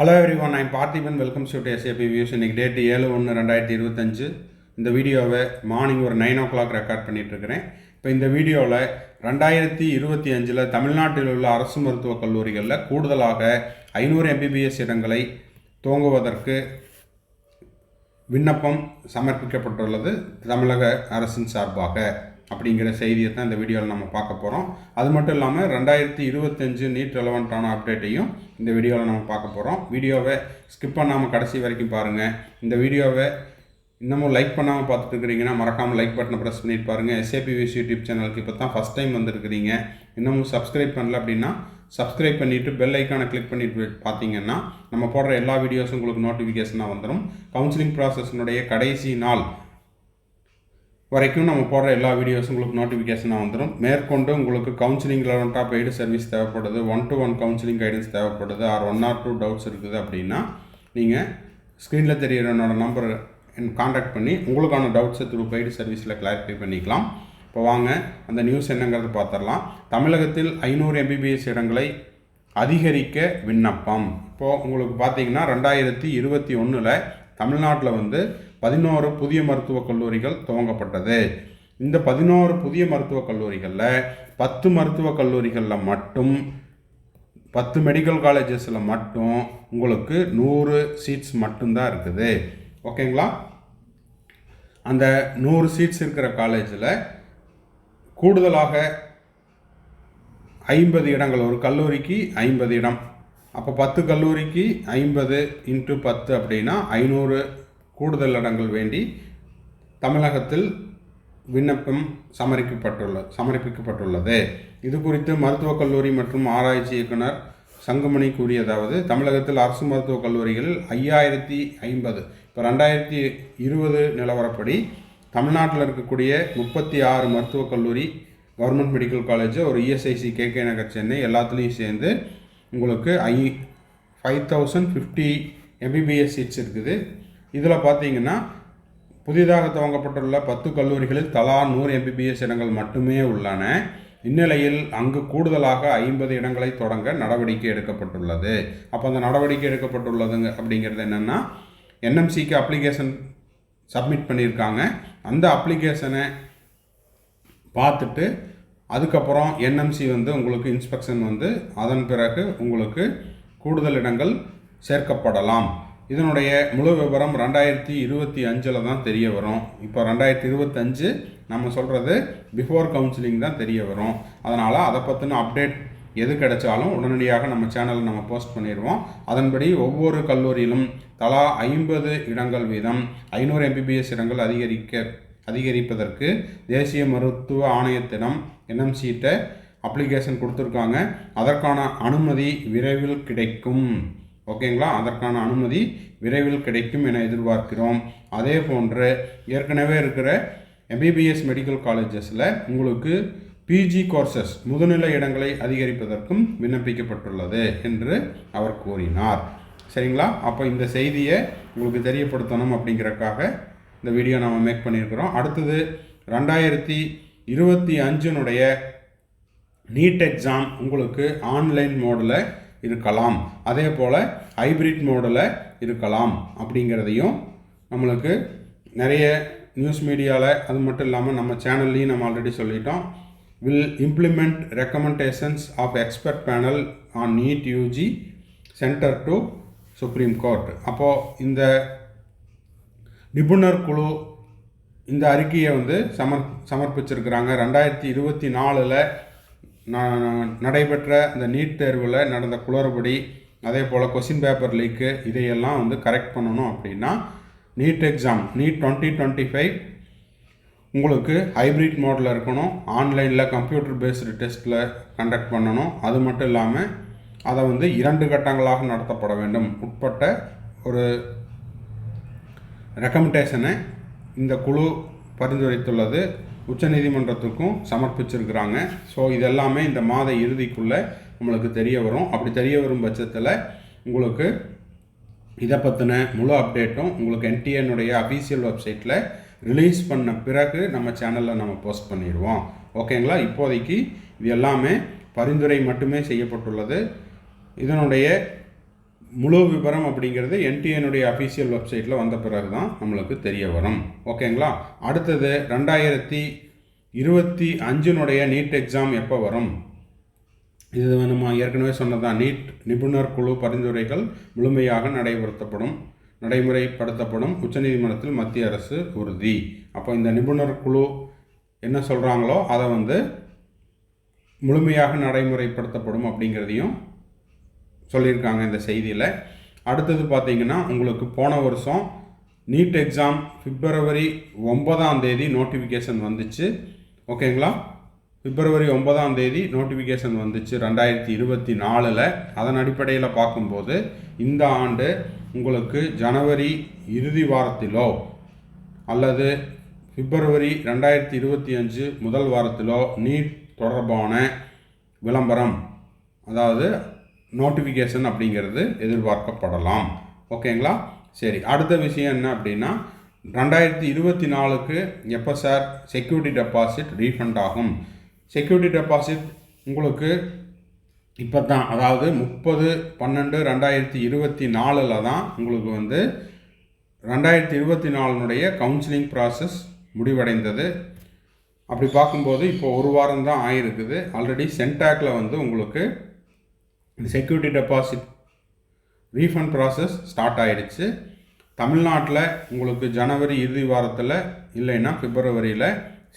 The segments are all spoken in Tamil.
Hello every one I'm Parthiban welcome to SAP views இன்றைக்கி டேட்டு ஏழு ஒன்று ரெண்டாயிரத்தி இருபத்தஞ்சு. இந்த வீடியோவை மார்னிங் ஒரு நைன் ஓ கிளாக் ரெக்கார்ட் பண்ணிகிட்ருக்கிறேன் இப்போ இந்த வீடியோவில் ரெண்டாயிரத்தி இருபத்தி அஞ்சில் தமிழ்நாட்டில் உள்ள அரசு மருத்துவக் கல்லூரிகளில் கூடுதலாக ஐநூறு எம்பிபிஎஸ் இடங்களை துவங்குவதற்கு விண்ணப்பம் சமர்ப்பிக்கப்பட்டுள்ளது தமிழக அரசின் சார்பாக. அப்படிங்கிற செய்தியை தான் இந்த வீடியோவில் நம்ம பார்க்க போகிறோம் அது மட்டும் இல்லாமல் ரெண்டாயிரத்தி இருபத்தஞ்சு நீட் ரெலவெண்ட்டான அப்டேட்டையும் இந்த வீடியோவில் நம்ம பார்க்க போகிறோம் வீடியோவை ஸ்கிப் பண்ணாமல் கடைசி வரைக்கும் பாருங்கள் இந்த வீடியோவை இன்னமும் லைக் பண்ணாமல் பார்த்துட்டு இருக்கிறீங்கன்னா மறக்காமல் லைக் பட்டனை ப்ரெஸ் பண்ணிட்டு பாருங்கள் எஸ்ஏபி விஸ் யூடியூப் சேனலுக்கு இப்போ தான் ஃபஸ்ட் டைம் வந்திருக்கிறீங்க. இன்னமும் சப்ஸ்கிரைப் பண்ணல அப்படின்னா சப்ஸ்கிரைப் பண்ணிவிட்டு பெல் ஐக்கானை கிளிக் பண்ணிட்டு பார்த்தீங்கன்னா நம்ம போடுற எல்லா வீடியோஸும் உங்களுக்கு நோட்டிஃபிகேஷனாக வந்துடும் கவுன்சிலிங் ப்ராசஸ்னுடைய கடைசி நாள் வரைக்கும் நம்ம போடுற எல்லா வீடியோஸும் உங்களுக்கு நோட்டிஃபிகேஷனாக வந்துடும் மேற்கொண்டு உங்களுக்கு கவுன்சிலிங் ரெலவெண்ட்டாக பெய்டு சர்வீஸ் தேவைப்படுது. One to one counselling guidance தேவைப்படுது. Or one or two doubts இருக்குது அப்படின்னா நீங்கள் ஸ்க்ரீனில் தெரியிற என்னோட நம்பர் காண்டாக்ட் பண்ணி உங்களுக்கான டவுட்ஸை த்ரூ பெய்டு சர்வீஸில் கிளாரிஃபை பண்ணிக்கலாம். இப்போ வாங்க அந்த நியூஸ் என்னங்கிறத பார்த்துடலாம் தமிழகத்தில் ஐநூறு எம்பிபிஎஸ் இடங்களை அதிகரிக்க விண்ணப்பம். இப்போது உங்களுக்கு பார்த்தீங்கன்னா ரெண்டாயிரத்தி இருபத்தி ஒன்றில் தமிழ்நாட்டில் வந்து பதினோரு புதிய மருத்துவக் கல்லூரிகள் துவங்கப்பட்டது. இந்த பதினோரு புதிய மருத்துவக் கல்லூரிகளில் பத்து மருத்துவக் கல்லூரிகளில் மட்டும் பத்து மெடிக்கல் காலேஜஸில் மட்டும் உங்களுக்கு நூறு சீட்ஸ் மட்டும்தான் இருக்குது. ஓகேங்களா அந்த நூறு சீட்ஸ் இருக்கிற காலேஜில் கூடுதலாக ஐம்பது இடங்கள் ஒரு கல்லூரிக்கு ஐம்பது இடம். அப்போ பத்து கல்லூரிக்கு ஐம்பது இன்ட்டு பத்து அப்படின்னா ஐநூறு கூடுதல் இடங்கள் வேண்டி தமிழகத்தில் விண்ணப்பம் சமர்ப்பிக்கப்பட்டுள்ள சமர்ப்பிக்கப்பட்டுள்ளது. இது குறித்து மருத்துவக் கல்லூரி மற்றும் ஆராய்ச்சி இயக்குனர் சங்கமணி கூறியதாவது தமிழகத்தில் அரசு மருத்துவக் கல்லூரிகளில் ஐயாயிரத்தி ஐம்பது இப்போ ரெண்டாயிரத்தி இருபது நிலவரப்படி தமிழ்நாட்டில் இருக்கக்கூடிய முப்பத்தி ஆறு மருத்துவக் கல்லூரி கவர்மெண்ட் மெடிக்கல் காலேஜ் ஒரு ESIC K K Nagar Chennai எல்லாத்துலேயும் சேர்ந்து உங்களுக்கு ஐ five thousand fifty MBBS seats இருக்குது. இதில் பார்த்தீங்கன்னா புதிதாக துவங்கப்பட்டுள்ள பத்து கல்லூரிகளில் தலா நூறு எம்பிபிஎஸ் இடங்கள் மட்டுமே உள்ளன. இந்நிலையில் அங்கு கூடுதலாக ஐம்பது இடங்களை தொடங்க நடவடிக்கை எடுக்கப்பட்டுள்ளது. அப்போ அந்த நடவடிக்கை எடுக்கப்பட்டுள்ளதுங்க அப்படிங்கிறது என்னென்னா என்எம்சிக்கு அப்ளிகேஷன் சப்மிட் பண்ணியிருக்காங்க. அந்த அப்ளிகேஷனை பார்த்துட்டு அதுக்கப்புறம் என்எம்சி வந்து உங்களுக்கு இன்ஸ்பெக்ஷன் வந்து அதன் பிறகு உங்களுக்கு கூடுதல் இடங்கள் சேர்க்கப்படலாம். இதனுடைய முழு விவரம் ரெண்டாயிரத்தி இருபத்தி அஞ்சில் தான் தெரிய வரும். இப்போ ரெண்டாயிரத்தி இருபத்தஞ்சு நம்ம சொல்கிறது பிஃபோர் கவுன்சிலிங் தான் தெரிய வரும். அதனால் அதை பற்றின அப்டேட் எது கிடைச்சாலும் உடனடியாக நம்ம சேனலில் நம்ம போஸ்ட் பண்ணிடுவோம். அதன்படி ஒவ்வொரு கல்லூரியிலும் தலா ஐம்பது இடங்கள் வீதம் ஐநூறு எம்பிபிஎஸ் இடங்கள் அதிகரிக்க அதிகரிப்பதற்கு தேசிய மருத்துவ ஆணையத்திடம் என்எம்சிட்ட அப்ளிகேஷன் கொடுத்துருக்காங்க. அதற்கான அனுமதி விரைவில் கிடைக்கும். ஓகேங்களா? அதற்கான அனுமதி விரைவில் கிடைக்கும் என எதிர்பார்க்கிறோம். அதே போன்று ஏற்கனவே இருக்கிற எம்பிபிஎஸ் மெடிக்கல் காலேஜஸில் உங்களுக்கு பிஜி கோர்சஸ் முதுநிலை இடங்களை அதிகரிப்பதற்கும் விண்ணப்பிக்கப்பட்டுள்ளது என்று அவர் கூறினார். சரிங்களா? அப்போ இந்த செய்தியை உங்களுக்கு தெரியப்படுத்தணும் அப்படிங்கிறக்காக இந்த வீடியோ நம்ம மேக் பண்ணியிருக்கிறோம். அடுத்தது ரெண்டாயிரத்தி இருபத்தி அஞ்சினுடைய நீட் எக்ஸாம் உங்களுக்கு ஆன்லைன் மோடில் இருக்கலாம். அதே போல் ஹைப்ரிட் மாடலை இருக்கலாம் அப்படிங்கிறதையும் நம்மளுக்கு நிறைய நியூஸ் மீடியாவில் அது மட்டும் இல்லாமல் நம்ம சேனல்லையும் நம்ம ஆல்ரெடி சொல்லிட்டோம். Will implement recommendations of expert panel on NEET UG centre to Supreme Court அப்போது இந்த நிபுணர் குழு இந்த அறிக்கையை வந்து சமர் சமர்ப்பிச்சிருக்கிறாங்க. ரெண்டாயிரத்தி இருபத்தி நாலில் நடைபெற்ற இந்த நீட் தேர்வில் நடந்த குளறுபடி அதே போல் கொஸ்டின் பேப்பர் லீக்கு இதையெல்லாம் வந்து கரெக்ட் பண்ணணும் அப்படின்னா NEET exam NEET twenty twenty five உங்களுக்கு ஹைப்ரிட் மோடில் இருக்கணும். ஆன்லைனில் கம்ப்யூட்டர் பேஸ்டு டெஸ்ட்டில் கண்டக்ட் பண்ணணும். அது மட்டும் இல்லாமல் அதை வந்து இரண்டு கட்டங்களாக நடத்தப்பட வேண்டும். உட்பட்ட ஒரு ரெக்கமெண்டேஷனை இந்த குழு பரிந்துரைத்துள்ளது. உச்சநீதிமன்றத்துக்கும் சமர்ப்பிச்சிருக்கிறாங்க. ஸோ இதெல்லாமே இந்த மாத இறுதிக்குள்ளே நம்மளுக்கு தெரிய வரும். அப்படி தெரிய வரும் பட்சத்தில் உங்களுக்கு இதை பற்றின முழு அப்டேட்டும் உங்களுக்கு என்டிஎனுடைய அஃபீஷியல் வெப்சைட்டில் ரிலீஸ் பண்ண பிறகு நம்ம சேனலில் நம்ம போஸ்ட் பண்ணிடுவோம். ஓகேங்களா இப்போதைக்கு இது எல்லாமே பரிந்துரை மட்டுமே செய்யப்பட்டுள்ளது. இதனுடைய முழு விவரம் அப்படிங்கிறது என்டிஎனுடைய அஃபீஷியல் வெப்சைட்டில் வந்த பிறகு தான் நம்மளுக்கு தெரிய வரும். ஓகேங்களா அடுத்தது ரெண்டாயிரத்தி இருபத்தி அஞ்சினுடைய நீட் எக்ஸாம் எப்போ வரும்? இது நம்ம ஏற்கனவே சொன்னதான் நீட் நிபுணர் குழு பரிந்துரைகள் முழுமையாக நடைமுறைப்படுத்தப்படும் நடைமுறைப்படுத்தப்படும். உச்சநீதிமன்றத்தில் மத்திய அரசு உறுதி. அப்போ இந்த நிபுணர் குழு என்ன சொல்கிறாங்களோ அதை வந்து முழுமையாக நடைமுறைப்படுத்தப்படும் அப்படிங்கிறதையும் சொல்லியிருக்காங்க இந்த செய்தியில். அடுத்தது பார்த்தீங்கன்னா உங்களுக்கு போன வருஷம் நீட் எக்ஸாம் பிப்ரவரி ஒன்பதாம் தேதி நோட்டிஃபிகேஷன் வந்துச்சு. ஓகேங்களா? பிப்ரவரி ஒன்பதாம் தேதி நோட்டிஃபிகேஷன் வந்துச்சு ரெண்டாயிரத்தி இருபத்தி நாலில். அதன் அடிப்படையில் பார்க்கும்போது இந்த ஆண்டு உங்களுக்கு ஜனவரி இறுதி வாரத்திலோ அல்லது பிப்ரவரி ரெண்டாயிரத்தி இருபத்தி அஞ்சு முதல் வாரத்திலோ நீட் தொடர்பான விளம்பரம் அதாவது நோட்டிஃபிகேஷன் அப்படிங்கிறது எதிர்பார்க்கப்படலாம். ஓகேங்களா? சரி அடுத்த விஷயம் என்ன அப்படின்னா ரெண்டாயிரத்தி இருபத்தி நாலுக்கு எப்போ சார் செக்யூரிட்டி டெபாசிட் ரீஃபண்ட் ஆகும்? செக்யூரிட்டி டெபாசிட் உங்களுக்கு இப்போ தான் அதாவது முப்பது பன்னெண்டு ரெண்டாயிரத்தி இருபத்தி நாலில் தான் உங்களுக்கு வந்து ரெண்டாயிரத்தி இருபத்தி நாலுனுடைய கவுன்சிலிங் ப்ராசஸ் முடிவடைந்தது. அப்படி பார்க்கும்போது இப்போ ஒரு வாரம் தான் ஆகிருக்குது ஆல்ரெடி சென்டாக்ல வந்து உங்களுக்கு இந்த security deposit refund process start ஆகிடுச்சு தமிழ்நாட்டில் உங்களுக்கு ஜனவரி இறுதி வாரத்தில் இல்லைன்னா பிப்ரவரியில்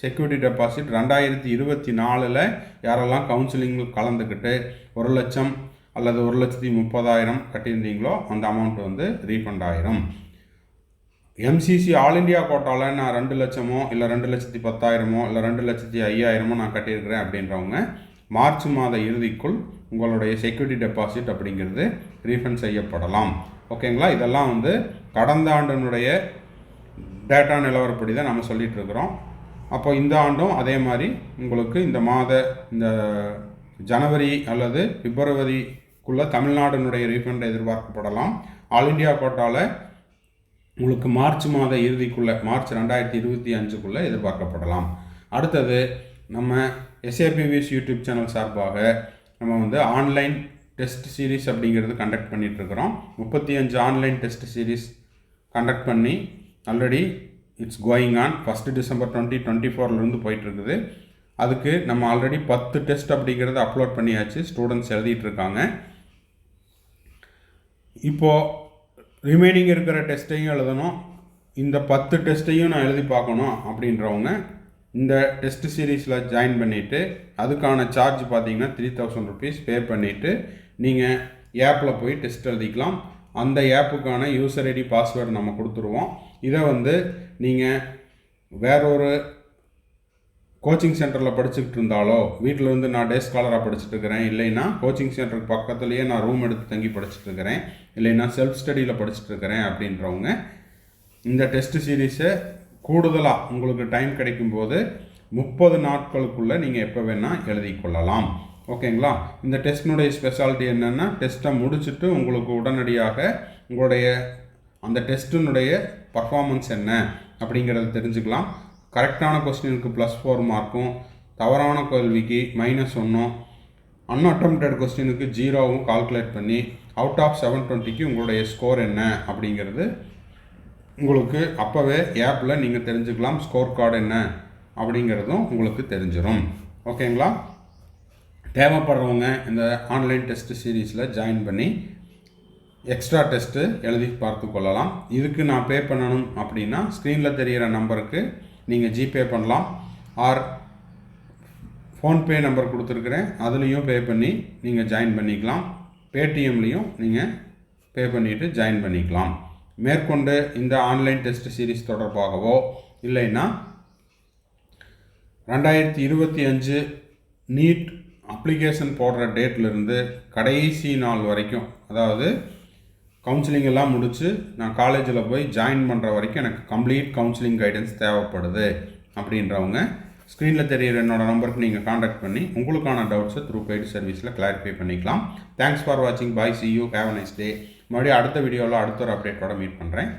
செக்யூரிட்டி டெபாசிட் ரெண்டாயிரத்தி இருபத்தி நாலில் யாரெல்லாம் கவுன்சிலிங்கில் கலந்துக்கிட்டு ஒரு லட்சம் அல்லது ஒரு லட்சத்தி முப்பதாயிரம் கட்டியிருந்தீங்களோ அந்த அமௌண்ட் வந்து ரீஃபண்ட் ஆயிரும். எம்சிசி ஆல் இண்டியா கோட்டாவில் நான் ரெண்டு லட்சமோ இல்லை ரெண்டு லட்சத்தி பத்தாயிரமோ இல்லை ரெண்டு லட்சத்தி ஐயாயிரமோ நான் கட்டியிருக்கிறேன் அப்படின்றவங்க மார்ச் மாத இறுதிக்குள் உங்களுடைய செக்யூரிட்டி டெபாசிட் அப்படிங்கிறது ரீஃபண்ட் செய்யப்படலாம். ஓகேங்களா இதெல்லாம் வந்து கடந்த ஆண்டினுடைய டேட்டா நிலவரப்படி தான் நம்ம சொல்லிகிட்ருக்குறோம் இருக்கிறோம். அப்போ இந்த ஆண்டும் அதே மாதிரி உங்களுக்கு இந்த மாத இந்த ஜனவரி அல்லது பிப்ரவரிக்குள்ளே தமிழ்நாடுனுடைய ரீஃபண்ட் எதிர்பார்க்கப்படலாம். ஆல் இண்டியா கோட்டாவில் உங்களுக்கு மார்ச் மாத இறுதிக்குள்ளே மார்ச் ரெண்டாயிரத்தி இருபத்தி அஞ்சுக்குள்ளே எதிர்பார்க்கப்படலாம். அடுத்தது நம்ம எஸ்ஏபிவிஎஸ் யூடியூப் சேனல் சார்பாக நம்ம வந்து ஆன்லைன் டெஸ்ட் சீரிஸ் அப்படிங்கிறது கண்டக்ட் பண்ணிகிட்ருக்குறோம் முப்பத்தி அஞ்சு ஆன்லைன் டெஸ்ட் சீரிஸ் கண்டக்ட் பண்ணி already it's going on first December twenty twenty ஃபோர்லேருந்து போயிட்டுருக்குது. அதுக்கு நம்ம ஆல்ரெடி பத்து டெஸ்ட் அப்படிங்கிறத அப்லோட் பண்ணியாச்சு. ஸ்டூடெண்ட்ஸ் எழுதிட்டு இருக்காங்க இப்போது ரிமைனிங் இருக்கிற டெஸ்ட்டையும் எழுதணும். இந்த பத்து டெஸ்ட்டையும் நான் எழுதி பார்க்கணும் அப்படின்றவங்க இந்த டெஸ்ட் சீரீஸில் ஜாயின் பண்ணிவிட்டு அதுக்கான சார்ஜ் பார்த்தீங்கன்னா த்ரீ தௌசண்ட் ருபீஸ் பே பண்ணிவிட்டு நீங்கள் ஆப்பில் போய் டெஸ்ட் எழுதிக்கலாம். அந்த ஆப்புக்கான யூசர் ஐடி பாஸ்வேர்டு நம்ம கொடுத்துருவோம். இதை வந்து நீங்கள் வேறொரு கோச்சிங் சென்டரில் படிச்சுக்கிட்டு இருந்தாலோ வீட்டில் இருந்து நான் டே ஸ்காலராக படிச்சுட்டு இருக்கிறேன். இல்லைன்னா கோச்சிங் சென்டருக்கு பக்கத்துலேயே நான் ரூம் எடுத்து தங்கி படிச்சுட்டு இருக்கிறேன். இல்லைன்னா செல்ஃப் ஸ்டடியில் படிச்சுட்டு இருக்கிறேன் அப்படின்றவங்க இந்த டெஸ்ட் சீரீஸை கூடுதலாக உங்களுக்கு டைம் கிடைக்கும்போது முப்பது நாட்களுக்குள்ளே நீங்கள் எப்போ வேணால் எழுதி கொள்ளலாம். ஓகேங்களா இந்த டெஸ்டினுடைய ஸ்பெஷாலிட்டி என்னென்னா டெஸ்ட்டை முடிச்சுட்டு உங்களுக்கு உடனடியாக உங்களுடைய அந்த டெஸ்ட்டினுடைய பர்ஃபார்மன்ஸ் என்ன அப்படிங்கிறத தெரிஞ்சுக்கலாம். கரெக்டான கொஸ்டினுக்கு ப்ளஸ் ஃபோர் மார்க்கும் தவறான கேள்விக்கு மைனஸ் ஒன்றும் அன்அட்டம்ப்டட் கொஸ்டினுக்கு ஜீரோவும் கால்குலேட் பண்ணி அவுட் ஆஃப் செவன் டுவெண்ட்டிக்கு உங்களுடைய ஸ்கோர் என்ன அப்படிங்கிறது உங்களுக்கு அப்போவே ஆப்பில் நீங்கள் தெரிஞ்சுக்கலாம் ஸ்கோர் கார்டு என்ன அப்படிங்கிறதும் உங்களுக்கு தெரிஞ்சிடும் ஓகேங்களா தேவைப்படுறவங்க இந்த ஆன்லைன் டெஸ்ட்டு சீரீஸில் ஜாயின் பண்ணி எக்ஸ்ட்ரா டெஸ்ட்டு எழுதி பார்த்து கொள்ளலாம். இதுக்கு நான் பே பண்ணணும் அப்படின்னா ஸ்க்ரீனில் தெரிகிற நம்பருக்கு நீங்கள் ஜிபே பண்ணலாம். ஆர் ஃபோன்பே நம்பர் கொடுத்துருக்குறேன். அதுலேயும் பே பண்ணி நீங்கள் ஜாயின் பண்ணிக்கலாம். பேடிஎம்லேயும் நீங்கள் பே பண்ணிவிட்டு ஜாயின் பண்ணிக்கலாம். மேற்கொண்டு இந்த ஆன்லைன் டெஸ்ட் சீரிஸ் தொடர்பாகவோ இல்லைன்னா ரெண்டாயிரத்தி இருபத்தி அஞ்சு நீட் அப்ளிகேஷன் போடுற டேட்லேருந்து கடைசி நாள் வரைக்கும் அதாவது கவுன்சிலிங் எல்லாம் முடித்து நான் காலேஜில் போய் ஜாயின் பண்ணுற வரைக்கும் எனக்கு கம்ப்ளீட் கவுன்சிலிங் கைடன்ஸ் தேவைப்படுது அப்படின்றவங்க ஸ்க்ரீனில் தெரியிற என்னோடய நம்பருக்கு நீங்கள் காண்டாக்ட் பண்ணி உங்களுக்கான டவுட்ஸை த்ரூ பெய்டு சர்வீஸில் கிளாரிஃபை பண்ணிக்கலாம். தேங்க்ஸ் ஃபார் வாட்சிங் bye see you have nice day மறுபடியும் அடுத்த வீடியோவில் அடுத்த ஒரு அப்டேட்டோட மீட் பண்ணுறேன்